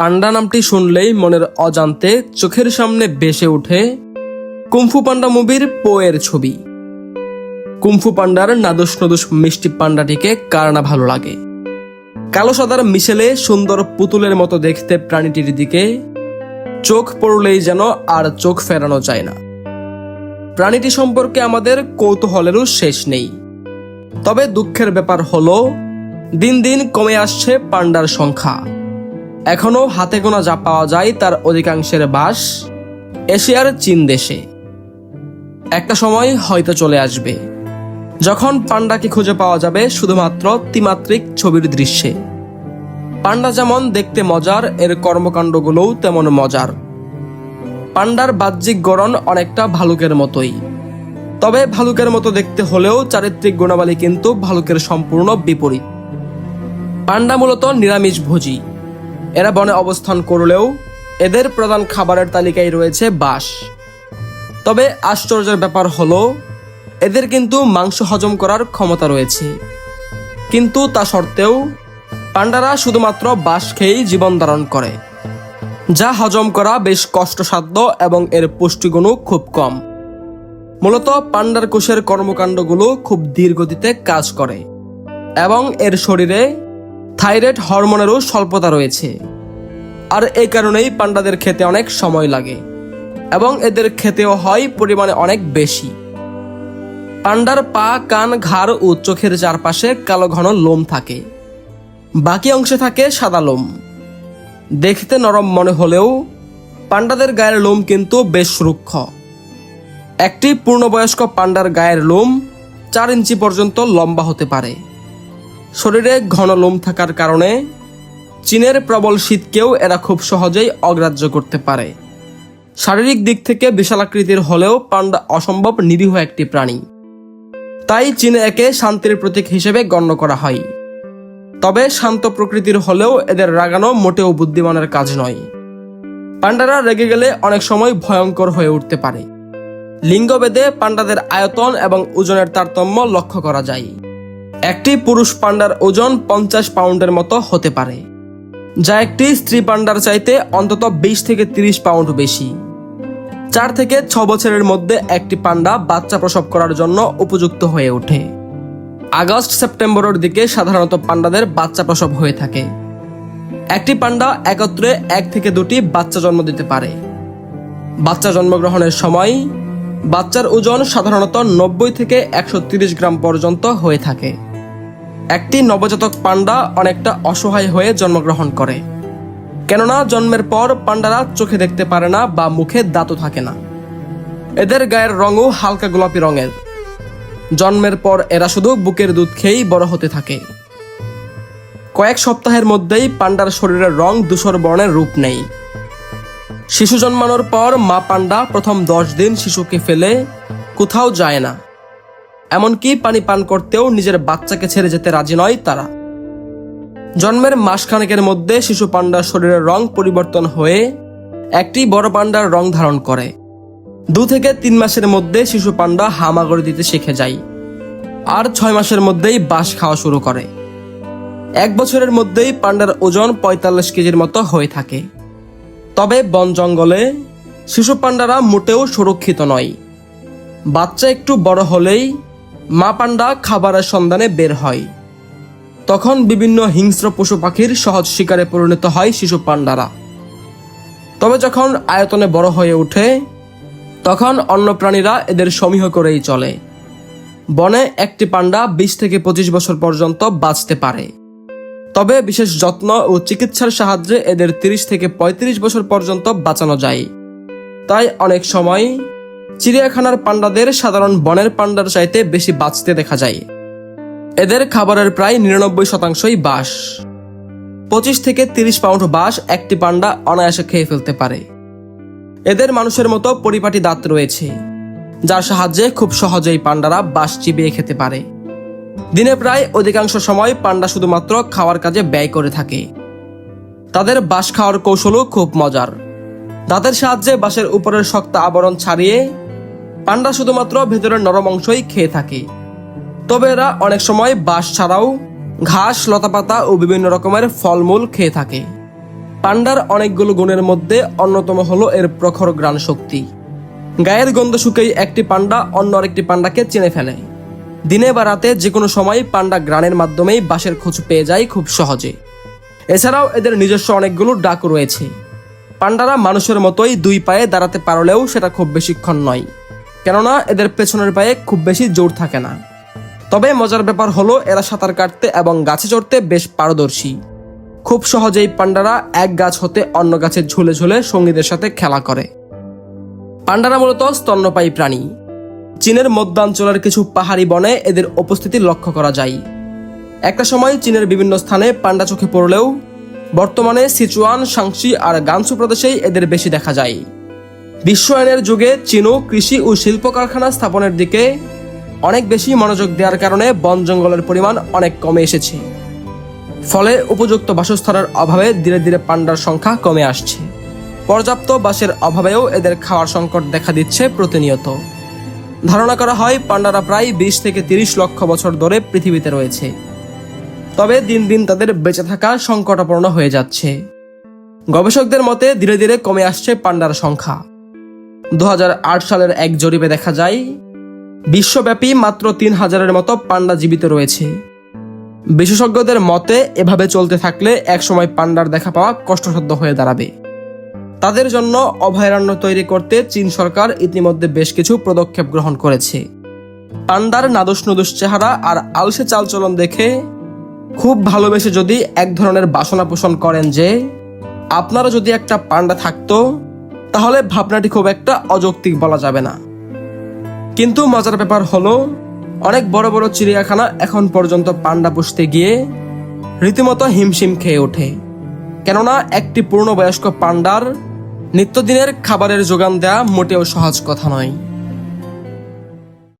পান্ডা নামটি শুনলেই মনের অজান্তে চোখের সামনে বেসে ওঠে কুমফু পান্ডা মুভির পোয়ের ছবি। কুমফু পান্ডার নাদুস নদুস মিষ্টি পান্ডাটিকে কার না ভালো লাগে? কালো সাদার মিশেলে সুন্দর পুতুলের মতো দেখতে প্রাণীটির দিকে চোখ পড়লেই যেন আর চোখ ফেরানো যায় না। প্রাণীটি সম্পর্কে আমাদের কৌতূহলেরও শেষ নেই। তবে দুঃখের ব্যাপার হলো, দিন দিন কমে আসছে পান্ডার সংখ্যা। এখনও হাতে গোনা যা পাওয়া যায় তার অধিকাংশের বাস এশিয়ার চীন দেশে। একটা সময় হয়তো চলে আসবে, যখন পান্ডাকে খুঁজে পাওয়া যাবে শুধুমাত্র ত্রিমাত্রিক ছবির দৃশ্যে। পান্ডা যেমন দেখতে মজার, এর কর্মকাণ্ডগুলোও তেমন মজার। পান্ডার বাহ্যিক গড়ন অনেকটা ভালুকের মতোই। তবে ভালুকের মতো দেখতে হলেও চারিত্রিক গুণাবলী কিন্তু ভালুকের সম্পূর্ণ বিপরীত। পান্ডা মূলত নিরামিষ ভোজী এরা বনে অবস্থান করলেও এদের প্রধান খাবারের তালিকায় রয়েছে বাঁশ। তবে আশ্চর্যের ব্যাপার হলো, এদের কিন্তু মাংস হজম করার ক্ষমতা রয়েছে। কিন্তু তা সত্ত্বেও পান্ডারা শুধুমাত্র বাঁশ খেয়েই জীবন ধারণ করে, যা হজম করা বেশ কষ্টসাধ্য এবং এর পুষ্টিগুণও খুব কম। মূলত পান্ডার কোষের কর্মকাণ্ডগুলো খুব ধীর কাজ করে এবং এর শরীরে থাইরয়েড হরমোনেরও স্বল্পতা রয়েছে। আর এই কারণেই পান্ডাদের খেতে অনেক সময় লাগে এবং এদের খেতেও হয় পরিমাণে অনেক বেশি। পান্ডার পা, কান, ঘাড় ও চোখের চারপাশে কালো ঘন লোম থাকে। বাকি অংশে থাকে সাদা লোম। দেখতে নরম মনে হলেও পান্ডাদের গায়ের লোম কিন্তু বেশ রুক্ষ। একটি পূর্ণবয়স্ক পান্ডার গায়ের লোম চার ইঞ্চি পর্যন্ত লম্বা হতে পারে। শরীরে ঘন লোম থাকার কারণে চীনের প্রবল শীতকেও এরা খুব সহজেই অগ্রাহ্য করতে পারে। শারীরিক দিক থেকে বিশালাকৃতির হলেও পান্ডা অসম্ভব নিরীহ একটি প্রাণী। তাই চীনে একে শান্তির প্রতীক হিসেবে গণ্য করা হয়। তবে শান্ত প্রকৃতির হলেও এদের রাগানো মোটেও বুদ্ধিমানের কাজ নয়। পান্ডারা রেগে গেলে অনেক সময় ভয়ঙ্কর হয়ে উঠতে পারে। লিঙ্গভেদে পান্ডাদের আয়তন এবং ওজনের তারতম্য লক্ষ্য করা যায়। একটি পুরুষ পান্ডার ওজন পঞ্চাশ পাউন্ডের মতো হতে পারে, যা একটি স্ত্রী পান্ডার চাইতে অন্তত বিশ থেকে তিরিশ পাউন্ড বেশি। চার থেকে ছ বছরের মধ্যে একটি পান্ডা বাচ্চা প্রসব করার জন্য উপযুক্ত হয়ে ওঠে। আগস্ট সেপ্টেম্বরের দিকে সাধারণত পান্ডাদের বাচ্চা প্রসব হয়ে থাকে। একটি পান্ডা একত্রে এক থেকে দুটি বাচ্চা জন্ম দিতে পারে। বাচ্চা জন্মগ্রহণের সময় বাচ্চার ওজন সাধারণত নব্বই থেকে একশো গ্রাম পর্যন্ত হয়ে থাকে। একটি নবজাতক পান্ডা অনেকটা অসহায় হয়ে জন্মগ্রহণ করে। কেননা জন্মের পর পান্ডারা চোখে দেখতে পারে না বা মুখে দাঁতও থাকে না। এদের গায়ের রঙও হালকা গোলাপি রঙের। জন্মের পর এরা শুধু বুকের দুধ খেয়েই বড় হতে থাকে। কয়েক সপ্তাহের মধ্যেই পান্ডার শরীরের রং ধূসর বর্ণের রূপ নেই। শিশু জন্মানোর পর মা পান্ডা প্রথম দশ দিন শিশুকে ফেলে কোথাও যায় না। এমনকি পানি পান করতেও নিজের বাচ্চাকে ছেড়ে যেতে রাজি নয় তারা। জন্মের মাসখানেকের মধ্যে শিশু পান্ডার শরীরের রং পরিবর্তন হয়ে একটি বড় পান্ডার রং ধারণ করে। দু থেকে তিন মাসের মধ্যে শিশু পান্ডা হামাগড়ি দিতে শিখে যায়। আর ছয় মাসের মধ্যেই বাঁশ খাওয়া শুরু করে। এক বছরের মধ্যেই পান্ডার ওজন পঁয়তাল্লিশ কেজির মতো হয়ে থাকে। তবে বন জঙ্গলে শিশু পান্ডারা মোটেও সুরক্ষিত নয়। বাচ্চা একটু বড় হলেই মা পান্ডা খাবারের সন্ধানে বের হয়। তখন বিভিন্ন হিংস্র পশু পাখির সহজ শিকারে পরিণত হয় শিশু পান্ডারা। তবে যখন আয়তনে বড় হয়ে ওঠে, তখন অন্য প্রাণীরা এদের সমীহ করেই চলে। বনে একটি পান্ডা বিশ থেকে পঁচিশ বছর পর্যন্ত বাঁচতে পারে। তবে বিশেষ যত্ন ও চিকিৎসার সাহায্যে এদের তিরিশ থেকে ৩৫ বছর পর্যন্ত বাঁচানো যায়। তাই অনেক সময় চিড়িয়াখানার পান্ডাদের সাধারণ বনের পান্ডার চাইতে বেশি বাঁচতে দেখা যায়। এদের খাবারের প্রায় নিরানব্বই শতাংশই বাঁশ। পঁচিশ থেকে তিরিশ পাউন্ড বাঁশ একটি পান্ডা অনায়াসে খেয়ে ফেলতে পারে। এদের মানুষের মতো পরিপাটি দাঁত রয়েছে, যার সাহায্যে খুব সহজেই পান্ডারা বাঁশ চিবিয়ে খেতে পারে। দিনে প্রায় অধিকাংশ সময় পান্ডা শুধুমাত্র খাওয়ার কাজে ব্যয় করে থাকে। তাদের বাঁশ খাওয়ার কৌশলও খুব মজার। দাঁতের সাহায্যে বাঁশের উপরের শক্ত আবরণ ছাড়িয়ে পান্ডা শুধুমাত্র ভেতরের নরম অংশই খেয়ে থাকে। তবে এরা অনেক সময় বাঁশ ছাড়াও ঘাস, লতাপাতা ও বিভিন্ন রকমের ফলমূল খেয়ে থাকে। পান্ডার অনেকগুলো গুণের মধ্যে অন্যতম হলো এর প্রখর গ্রাণ শক্তি। গায়ের গন্ধ শুকেই একটি পান্ডা অন্য আরেকটি পান্ডাকে চিনে ফেলে। দিনে বা রাতে যে কোনো সময় পান্ডা গ্রানের মাধ্যমেই বাঁশের খোঁজ পেয়ে যায় খুব সহজে। এছাড়াও এদের নিজস্ব অনেকগুলো ডাক রয়েছে। পান্ডারা মানুষের মতোই দুই পায়ে দাঁড়াতে পারলেও সেটা খুব বেশিক্ষণ নয়। কেননা এদের পেছনের পায়ে খুব বেশি জোর থাকে না। তবে মজার ব্যাপার হলো, এরা সাঁতার কাটতে এবং গাছে চড়তে বেশ পারদর্শী। খুব সহজেই পান্ডারা এক গাছ হতে অন্য গাছে ঝুলে ঝুলে সঙ্গীদের সাথে খেলা করে। পান্ডারা মূলত স্তন্যপায়ী প্রাণী। চীনের মধ্যাঞ্চলের কিছু পাহাড়ি বনে এদের উপস্থিতি লক্ষ্য করা যায়। একটা সময় চীনের বিভিন্ন স্থানে পান্ডা চোখে পড়লেও, বর্তমানে সিচুয়ান, সাংসি আর গানসু প্রদেশেই এদের বেশি দেখা যায়। বিশ্বায়নের যুগে চীনও কৃষি ও শিল্প কারখানা স্থাপনের দিকে অনেক বেশি মনোযোগ দেওয়ার কারণে বন জঙ্গলের পরিমাণ অনেক কমে এসেছে। ফলে উপযুক্ত বাসস্থানের অভাবে ধীরে ধীরে পান্ডার সংখ্যা কমে আসছে। পর্যাপ্ত বাসের অভাবেও এদের খাওয়ার সংকট দেখা দিচ্ছে প্রতিনিয়ত। ধারণা করা হয়, পান্ডারা প্রায় বিশ থেকে তিরিশ লক্ষ বছর ধরে পৃথিবীতে রয়েছে। তবে দিন দিন তাদের বেঁচে থাকা সংকটাপন্ন হয়ে যাচ্ছে। গবেষকদের মতে ধীরে ধীরে কমে আসছে পান্ডার সংখ্যা। দু হাজার আট সালের এক জরিপে দেখা যায়, বিশ্বব্যাপী মাত্র তিন হাজারের মতো পান্ডা জীবিত রয়েছে। বিশেষজ্ঞদের মতে, এভাবে চলতে থাকলে একসময় পান্ডার দেখা পাওয়া কষ্টসাধ্য হয়ে দাঁড়াবে। তাদের জন্য অভয়ারণ্য তৈরি করতে চীন সরকার ইতিমধ্যে বেশ কিছু পদক্ষেপ গ্রহণ করেছে। পান্ডার নাদুস নদুস চেহারা আর আলসে চালচলন দেখে খুব ভালোবেসে যদি এক ধরনের বাসনা পোষণ করেন যে আপনারা যদি একটা পান্ডা থাকতো তাহলে ভাবনাটি খুব একটা অযৌক্তিক বলা যাবে না। কিন্তু মজার ব্যাপার হলো, অনেক বড় বড় চিড়িয়াখানা এখন পর্যন্ত পান্ডা পুষতে গিয়ে রীতিমতো হিমশিম খেয়ে ওঠে। কেননা একটি পূর্ণবয়স্ক পান্ডার নিত্যদিনের খাবারের যোগান দেওয়া মোটেও সহজ কথা নয়।